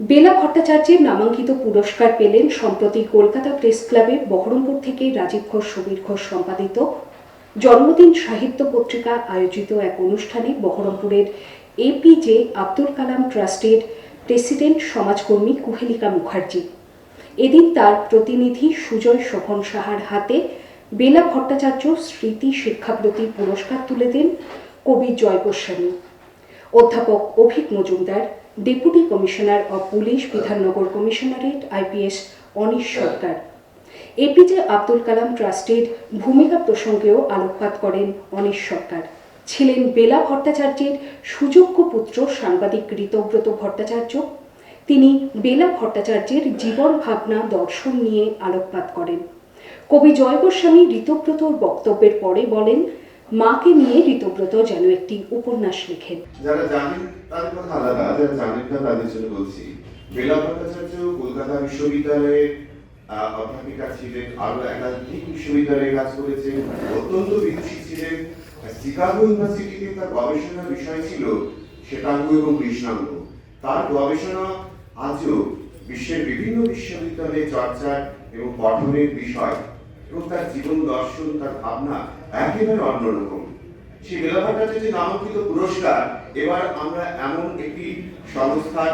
বেলা ভট্টাচার্যের নামাঙ্কিত পুরস্কার পেলেন সম্প্রতি কলকাতা প্রেস ক্লাবে বহরমপুর থেকে রাজীব ঘোষ, সমীর ঘোষ সম্পাদিত। জন্মদিন সাহিত্য পত্রিকা আয়োজিত এক অনুষ্ঠানে বহরমপুরের এপিজে আব্দুল কালাম ট্রাস্টের প্রেসিডেন্ট সমাজকর্মী কুহেলিকা মুখার্জি। এদিন তার প্রতিনিধি সুজয় শোভন সাহার হাতে বেলা ভট্টাচার্য স্মৃতি শিক্ষাব্রতী পুরস্কার তুলে দেন কবি জয় গোস্বামী। অধ্যাপক Avik Majumdar deputy commissioner of police Bidhannagar commissionerate IPS Anish Sarkar APJ Abdul Kalam ট্রাস্টের ভূমিকা প্রসঙ্গেও আলোকপাত করেন অনিশ সরকার ছিলেন বেলা ভট্টাচার্যের সুযোগ্য পুত্র, সাংবাদিক ঋতব্রত ভট্টাচার্য। তিনি বেলা ভট্টাচার্যের জীবন ভাবনা দর্শন নিয়ে আলোকপাত করেন। কবি জয় গোস্বামী ঋতব্রতর বক্তব্যের পরে বলেন মাকে নিয়ে ঋতব্রত যেন একটি উপন্যাস লেখেন। যারা জানেন তাদের কথা আলাদা। যারা জানেন না, তাদের জন্য বলছি, বেলা ভট্টাচার্য কলকাতা বিশ্ববিদ্যালয়ে অধ্যাপিকা ছিলেন আরও একাধিক বিশ্ববিদ্যালয়ে কাজ করেছেন, অত্যন্ত বিদুষী ছিলেন। শিকাগো ইউনিভার্সিটিতে তার গবেষণার বিষয় ছিল শ্বেতাঙ্গ এবং কৃষ্ণাঙ্গ। তার গবেষণা আজও বিশ্বের বিভিন্ন বিশ্ববিদ্যালয়ে চর্চার এবং পঠনের বিষয় এবং তার জীবন দর্শন, তার ভাবনা একেবারে অন্যরকম। সেই বেলা যে নামাঙ্কিত পুরস্কার, এবার আমরা এমন একটি সংস্থার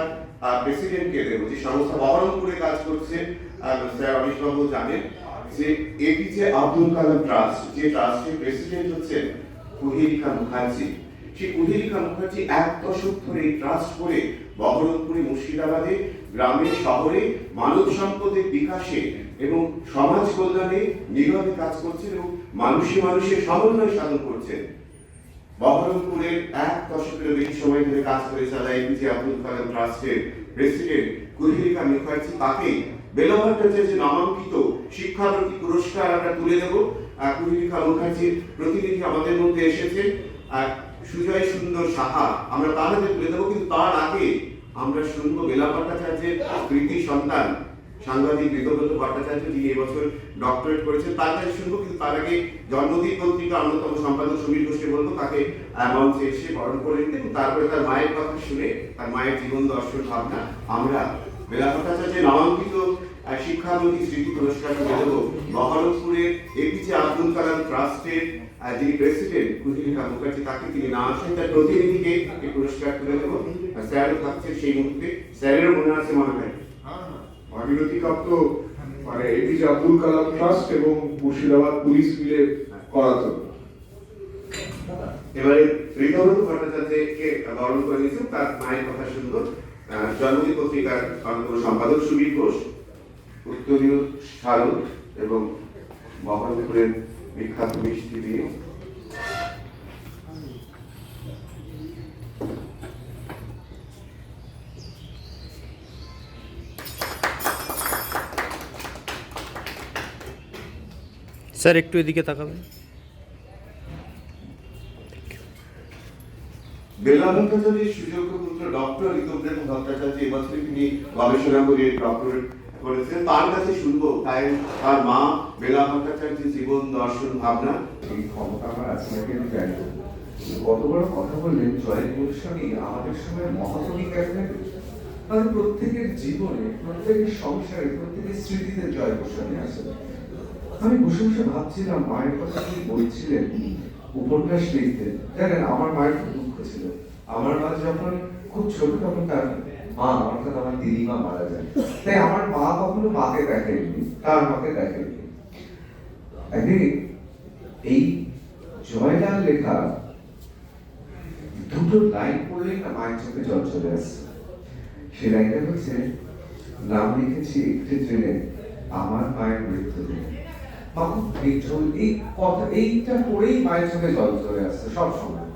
প্রেসিডেন্টকে দেব, যে সংস্থা বহরমপুরে কাজ করছে স্যার অনিশবাবু জানেন যে এপিজে আব্দুল কালাম ট্রাস্ট, যে ট্রাস্টের প্রেসিডেন্ট হচ্ছেন কুহেলিকা মুখার্জি। সেই কুহেলিকা মুখার্জি এক দশক ধরে ট্রাস্ট করে বহরমপুরে মুর্শিদাবাদে গ্রামে শহরে মানব সম্পদের বিকাশে এবং সমাজ কল্যাণে নীরবে কাজ করছেন এবং মানুষে মানুষের সমন্বয় সাধন করছেন। বহরমপুরের এক দশকের বেশি সময় ধরে কাজ করে চালায় এপিজে আব্দুল কালাম ট্রাস্টের প্রেসিডেন্ট কুহিলিকা মুখার্জি, তাকে বেলভট্টাচার্য নামাঙ্কিত শিক্ষাবৃত্তি পুরস্কার আমরা তুলে দেব। কুহিলিকা মুখার্জির প্রতিনিধি আমাদের মধ্যে এসেছে আর সুজয় সুন্দর সাহা আমরা তার হাতে তুলে দেবো, কিন্তু তার আগে আমরা শুনব বেলা ভট্টাচার্যের কৃতি সন্তান, সাংবাদিক বিগত ভট্টাচার্য, যিনি এবছর ডক্টরেট করেছেন। তার কাছে শুনব, কিন্তু তার আগে জন্মদিন পত্রিকা অন্যতম সম্পাদক সমীর ঘোষকে বলব, তাকে মঞ্চে এসে বরণ করে নিতে এবং তারপরে তার মায়ের কথা শুনে তার মায়ের জীবন দর্শন ভাবনা, আমরা বেলা ভট্টাচার্যের নামাঙ্কিত শিক্ষামন্ত্রী স্মৃতি পুরস্কার তুলে দেবো। বহরমপুরের এপিজে আব্দুল কালাম ট্রাস্টের যিনি প্রেসিডেন্ট কুহিলিকা মুখার্জি তাকে তিনি না আসেন তার প্রতিনিধিকে এই পুরস্কার তুলে দেবো। আর স্যারও থাকছে সেই মুহূর্তে। স্যারেরও মনে আছে মনে হয় ভাগীরথী কাপ তো মানে এপিজে আব্দুল কালাম ট্রাস্ট এবং মুর্শিদাবাদ পুলিশ মিলে করাতো। এবারে ঋতব্রত ভট্টাচার্যকে বরণ করে নিয়েছে তার মায়ের কথা আহ, জন্মদিন পত্রিকার সম্পাদক সুবীর ঘোষ। উত্তরীয় শারদ এবং বহরমপুরের বিখ্যাত মিষ্টি দিয়ে। স্যার একটু এদিকে তাকাবেন। বেলা ভট্টাচার্যের সুযোগ্য পুত্র ডক্টর ঋতব্রত ভট্টাচার্য এবছর তিনি গবেষণা করে ডক্টরেট করেছেন তার কাছে শুনব। তাই তার মা বেলা ভট্টাচার্যের জীবন দর্শন ভাবনা। এই ক্ষমতা আমার আছে নাকি আমি জানি। কত বড় কথা বললেন, জয় গোস্বামী, আমাদের সময় মহাকবি একজন তাদের প্রত্যেকের জীবনে, প্রত্যেকের সংসারে, প্রত্যেকের স্মৃতিতে জয় গোস্বামী আছে। আমি বসে বসে ভাবছিলাম, মায়ের কথা তিনি বলছিলেন? উপন্যাস লিখতে জানেন, আমার মায়ের খুব দুঃখ ছিল। আমার মা যখন খুব ছোট, তখন তার মা অর্থাৎ আমার দিদিমা মারা যায় তাই আমার মা কখনো মাকে তার মাকে একদিন এই জয়লাল লেখা দুটো লাইন পড়লেই না মায়ের চোখে জল চলে আসছে সে লাইনটা হচ্ছে, নাম লিখেছি একটি ট্রেনে, আমার মায়ের মৃত্যু এই কথা, এইটা পড়েই মায়ের চোখে জল চলে আসছে সব সময়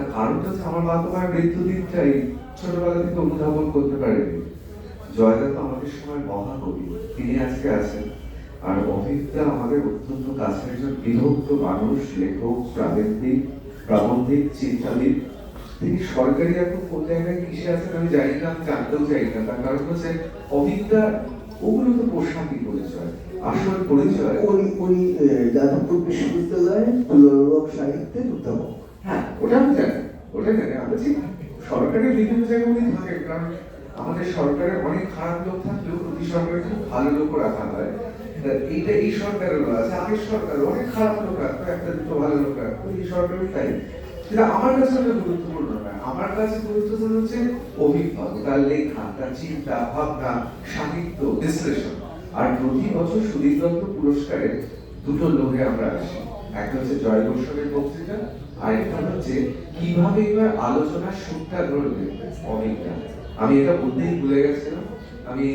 তার কারণটা হচ্ছে আমার মা তো মায়ের মৃত্যু দিনটাই ছোটবেলা থেকে অনুধাবন করতে পারেনি। জয়দা তো আমাদের সময় মহাকবি, তিনি আজকে আছেন। আর অভিজ্ঞতা আমাদের অত্যন্ত কাছের একজন বিভক্ত মানুষ, লেখক, প্রাবন্ধিক প্রাবন্ধিক, চিন্তাবিদ। তিনি সরকারি এখন কোন জায়গায় কিসে আছেন আমি জানি না, আমি জানতেও চাই না। তার কারণ হচ্ছে অভিজ্ঞতা ওগুলো তো পোশাকি পরিচয়, আসল পরিচয়। উনি উনি যাদবপুর বিশ্ববিদ্যালয়ে সাহিত্যের অধ্যাপক। হ্যাঁ ওটা আমি জানি ওটা জানি। আমরা ঠিক সরকারি বিভিন্ন জায়গায় উনি থাকেন কারণ আমাদের সরকারে অনেক খারাপ লোক থাকলেও প্রতি সরকারে খুব ভালো লোকও রাখা হয়। এইটা এই সরকারেরও আছে আগের সরকারে অনেক খারাপ লোক রাখতো, একটা দুটো ভালো লোক রাখতো, এই সরকারও তাই। কিন্তু আমার কাছে ওটা গুরুত্বপূর্ণ না। আমার কাছে গুরুত্বপূর্ণ হচ্ছে অভিজ্ঞতা তার লেখা তার চিন্তা, ভাবনা, সাহিত্য, বিশ্লেষণ। আর প্রতি বছর সুদীপ দত্ত দুটো লোকে আমরা আসি। একটা হচ্ছে জয় গোস্বামীর বক্তৃতা আর একটা হচ্ছে কীভাবে এবার আলোচনার সুরটা ধরবে অভিজ্ঞতা আমি এটা বলতেই ভুলে গেছিলাম। আমি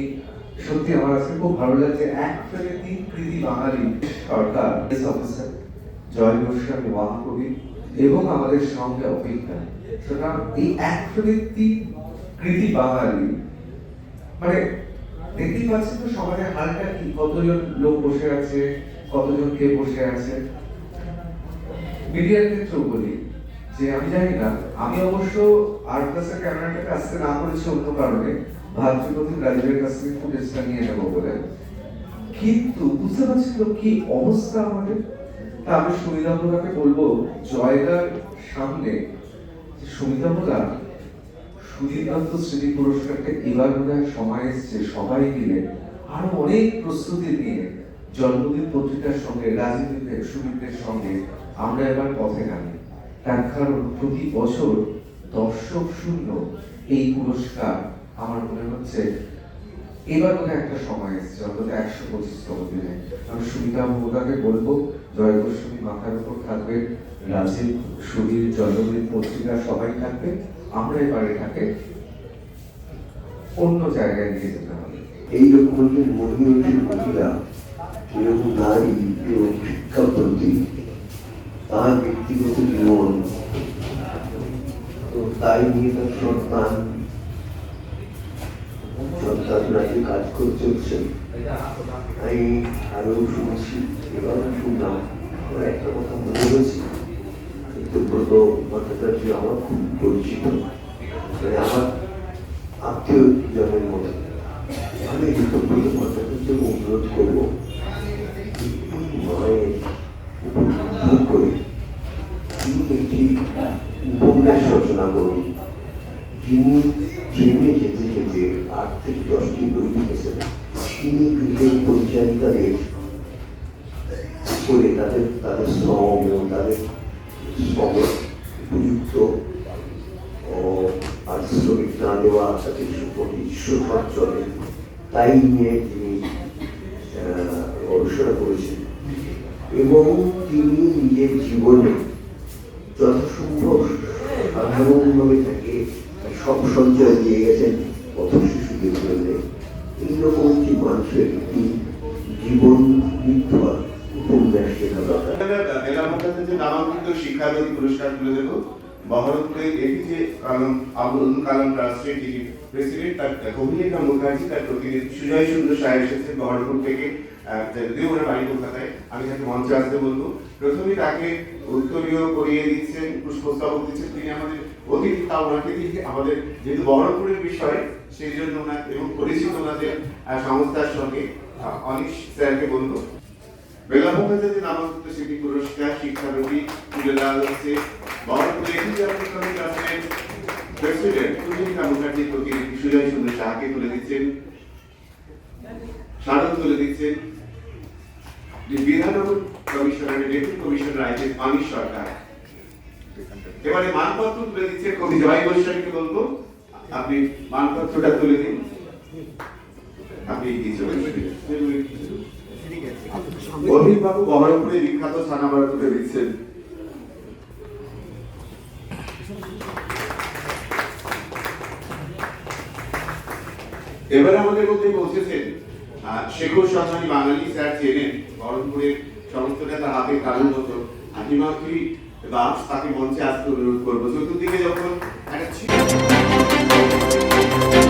সত্যি আমার আজকে খুব ভালো লাগছে। এক ফেলে তিন কৃতি বাঙালি সরকার অফিসার জয় গোস্বামী মহাকবি এবং আমাদের সঙ্গে অভিজ্ঞতা সুতরাং এই এক ফেলে তিন কৃতি বাঙালি মানে দেখতেই পাচ্ছেন তো সমাজের হালটা কি? কতজন লোক বসে আছে? কতজন কে বসে আছে? মিডিয়ার ক্ষেত্রেও বলি যে আমি জানি না, আমি অবশ্য আর প্লাসের ক্যামেরাটাকে আসতে না করেছি অন্য কারণে ভাবছি প্রথম কাছ থেকে ফুটেজটা নিয়ে নেব বলে। কিন্তু বুঝতে কি অবস্থা আমাদের? তা আমি সুমিতামুদাকে বলব, জয়দার সামনে সুদীপ দত্ত স্মৃতি পুরস্কারটা এবার বোধ সময় এসছে সবাই মিলে আরও অনেক প্রস্তুতি নিয়ে। জন্মদিন পত্রিকার সঙ্গে, রাজনীতিতে সুদীপের সঙ্গে আমরা এবার পথে নামি। তার কারণ প্রতি বছর দর্শক শূন্য এই পুরস্কার আমার মনে হচ্ছে এবার একটা সময় এসছে, অন্তত একশো পঁচিশতম দিনে। আমি মোদাকে বলব মাথার উপর থাকবে রাজীব সুধীর জন্মদিন পত্রিকা সবাই থাকবে, আমরা এবারে এটাকে অন্য জায়গায় নিয়ে যেতে হবে। এইরকম হলেন মহিলা এরকম নারী এবং শিক্ষা প্রতি তার ব্যক্তিগত জীবন। তো তাই নিয়ে তার সন্তান সন্তান নাকি কাজ করে চলছেন আমি আগেও শুনেছি এবারও শুনলাম। একটা কথা মনে হয়েছে চিত্রব্রত ভট্টাচার্য আমার খুব পরিচিত? মানে আমার আত্মীয় জনের মতো আমি অনুরোধ করব মায়ের উপর করে তিনি একটি উপন্যাস রচনা করুন যিনি ট্রেনে যেতে যেতে আট থেকে দশটি বই লিখেছেন তিনি গৃহের পরিচারিকাদের করে তাদের তাদের শ্রম এবং তাদের শ্রম উপযুক্ত পারিশ্রমিক না দেওয়া তাদের সুপরিশ্রম চলে তাই নিয়ে তিনি গবেষণা করেছেন এবং তিনি নিজের জীবনে যথাসম্ভব সাধারণভাবে তাকে সব সঞ্চয় দিয়ে গেছেন, পথ শিশুদের জন্য এইরকম একটি মানুষের একটি জীবন নির্ভর উপন্যাস শিক্ষার্থী পুরস্কার তুলে দেব বহরমপুরের এপিজে কালাম, আবুল কালাম ট্রাস্টের প্রেসিডেন্ট, তার কবিলেখা মুখার্জি তার প্রতিনিধি সুজয় সুন্দর সাহেব এসেছেন বহরমপুর থেকে। যদিও ওনার বাড়ি কলকাতায়, আমি তাকে মঞ্চে আসতে বলব। প্রথমে তাকে উত্তরীয় করিয়ে দিচ্ছেন, পুষ্পস্তবক দিচ্ছেন। তিনি আমাদের অতিথি, তা ওনাকে দিয়ে আমাদের যেহেতু বহরমপুরের বিষয়, সেই জন্য ওনার এবং পরিচিত ওনাদের সংস্থার সঙ্গে অনিশ স্যারকে বলব। বেলাভূমিতে নামাঙ্কিত স্মৃতি পুরস্কার শিক্ষানবী তুলে হচ্ছে বহরমপুর একুশে আফ্রিকান প্রেসিডেন্ট সুজিতা মুখার্জির প্রতিনিধি সুজয় সুন্দর শাহকে তুলে দিচ্ছেন। স্মারক তুলে দিচ্ছেন। যে বিধাননগর কমিশনারের ডেপুটি কমিশনার আইসেন অনিশ সরকার। এবারে মানপত্র তুলে দিচ্ছে কবি জয় গোস্বামীকে বলব, আপনি মানপত্রটা তুলে দিন। আপনি এগিয়ে চলে অভিবাবু বহরমপুরে বিখ্যাত ছানামারা তুলে দিচ্ছেন। এবার আমাদের মধ্যে পৌঁছেছেন শেখর সম্মানী বাঙালি স্যার চেনেন। বহরমপুরের সমস্ত নেতা হাতে কারণ মতো হাতিমাত্রী দাস তাকে মঞ্চে আসতে অনুরোধ করব? চতুর্দিকে যখন একটা